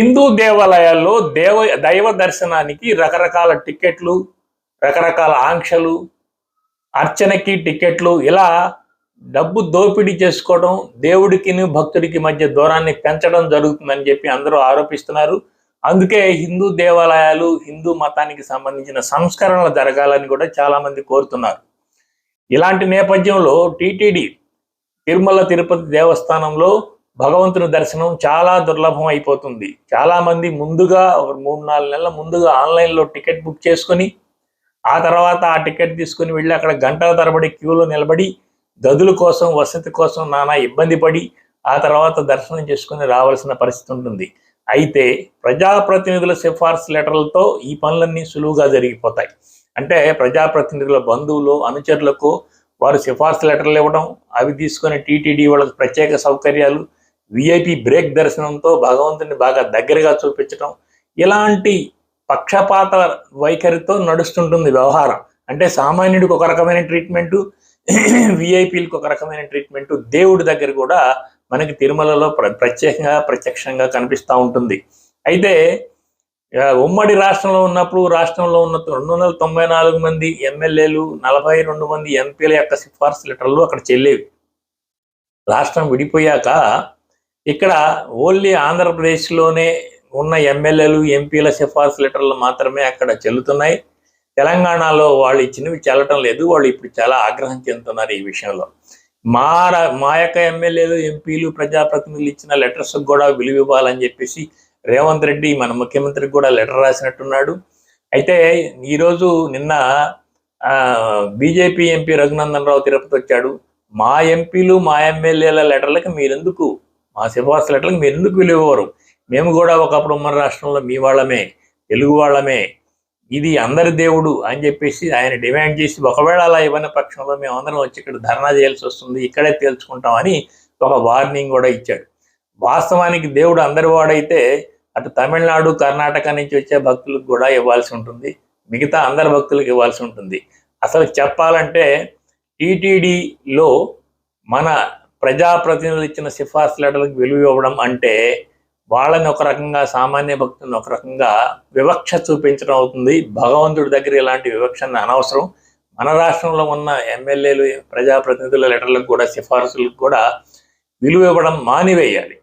హిందూ దేవాలయాల్లో దేవ దైవ దర్శనానికి రకరకాల టికెట్లు రకరకాల ఆంక్షలు అర్చనకి టికెట్లు ఇలా డబ్బు దోపిడీ చేసుకోవడం దేవుడికి భక్తుడికి మధ్య దూరాన్ని పెంచడం జరుగుతుందని చెప్పి అందరూ ఆరోపిస్తున్నారు. అందుకే హిందూ దేవాలయాలు హిందూ మతానికి సంబంధించిన సంస్కరణలు జరగాలని కూడా చాలామంది కోరుతున్నారు. ఇలాంటి నేపథ్యంలో టీటీడీ తిరుమల తిరుపతి దేవస్థానంలో భగవంతుని దర్శనం చాలా దుర్లభం అయిపోతుంది. చాలామంది ముందుగా ఒక మూడు నాలుగు నెలల ముందుగా ఆన్లైన్లో టికెట్ బుక్ చేసుకొని ఆ తర్వాత ఆ టికెట్ తీసుకుని వెళ్ళి అక్కడ గంటల తరబడి క్యూలో నిలబడి గదుల కోసం వసతి కోసం నానా ఇబ్బంది పడి ఆ తర్వాత దర్శనం చేసుకుని రావాల్సిన పరిస్థితి ఉంటుంది. అయితే ప్రజాప్రతినిధుల సిఫార్సు లెటర్లతో ఈ పనులన్నీ సులువుగా జరిగిపోతాయి. అంటే ప్రజాప్రతినిధుల బంధువులు అనుచరులకు వారు సిఫార్సు లెటర్లు ఇవ్వడం అవి తీసుకొని టీటీడీ వాళ్ళకి ప్రత్యేక సౌకర్యాలు విఐపి బ్రేక్ దర్శనంతో భగవంతుని బాగా దగ్గరగా చూపించడం ఇలాంటి పక్షపాత వైఖరితో నడుస్తుంటుంది వ్యవహారం. అంటే సామాన్యుడికి ఒక రకమైన ట్రీట్మెంటు విఐపీలకు ఒక రకమైన ట్రీట్మెంటు దేవుడి దగ్గర కూడా మనకి తిరుమలలో ప్ర- ప్రత్యేకంగా ప్రత్యక్షంగా కనిపిస్తూ ఉంటుంది. అయితే ఉమ్మడి రాష్ట్రంలో ఉన్నప్పుడు రాష్ట్రంలో ఉన్న రెండు వందల తొంభై నాలుగు మంది ఎమ్మెల్యేలు నలభై రెండు మంది ఎంపీల యొక్క సిఫార్సు లెటర్లు అక్కడ చెల్లేవి. రాష్ట్రం విడిపోయాక ఇక్కడ ఓన్లీ ఆంధ్రప్రదేశ్లోనే ఉన్న ఎమ్మెల్యేలు ఎంపీల సిఫార్సు లెటర్లు మాత్రమే అక్కడ చెల్లుతున్నాయి. తెలంగాణలో వాళ్ళు ఇచ్చినవి చెల్లటం లేదు. వాళ్ళు ఇప్పుడు చాలా ఆగ్రహం చెందుతున్నారు ఈ విషయంలో. మా రా- మా యొక్క ఎమ్మెల్యేలు ఎంపీలు ప్రజాప్రతినిధులు ఇచ్చిన లెటర్స్ కూడా విలువ ఇవ్వాలని చెప్పేసి రేవంత్ రెడ్డి మన ముఖ్యమంత్రికి కూడా లెటర్ రాసినట్టున్నాడు. అయితే ఈరోజు నిన్న బీజేపీ ఎంపీ రఘునందన్ రావు తిరుపతి వచ్చాడు. మా ఎంపీలు మా ఎమ్మెల్యేల లెటర్లకు మీరెందుకు మా సిఫార్సు లెటర్లకు మీరు ఎందుకు వెళ్ళేవారు మేము కూడా ఒకప్పుడు ఉమ్మడి రాష్ట్రంలో మీ వాళ్ళమే తెలుగు వాళ్ళమే. ఇది అందరి దేవుడు అని చెప్పేసి ఆయన డిమాండ్ చేసి ఒకవేళ అలా ఇవ్వని పక్షంలో మేము అందరం వచ్చి ఇక్కడ ధర్నా చేయాల్సి వస్తుంది ఇక్కడే తేల్చుకుంటామని ఒక వార్నింగ్ కూడా ఇచ్చాడు. వాస్తవానికి దేవుడు అందరి వాడైతే అటు తమిళనాడు కర్ణాటక నుంచి వచ్చే భక్తులకు కూడా ఇవ్వాల్సి ఉంటుంది. మిగతా అందరి భక్తులకు ఇవ్వాల్సి ఉంటుంది. అసలు చెప్పాలంటే టీటీడీలో మన ప్రజాప్రతినిధులు ఇచ్చిన సిఫార్సు లెటర్లకు విలువ ఇవ్వడం అంటే వాళ్ళని ఒక రకంగా సామాన్య భక్తులను ఒక రకంగా వివక్ష చూపించడం అవుతుంది. భగవంతుడి దగ్గర ఇలాంటి వివక్షను అనవసరం. మన రాష్ట్రంలో ఉన్న ఎమ్మెల్యేలు ప్రజాప్రతినిధుల లెటర్లకు కూడా సిఫార్సులకు కూడా విలువ ఇవ్వడం మానివేయాలి.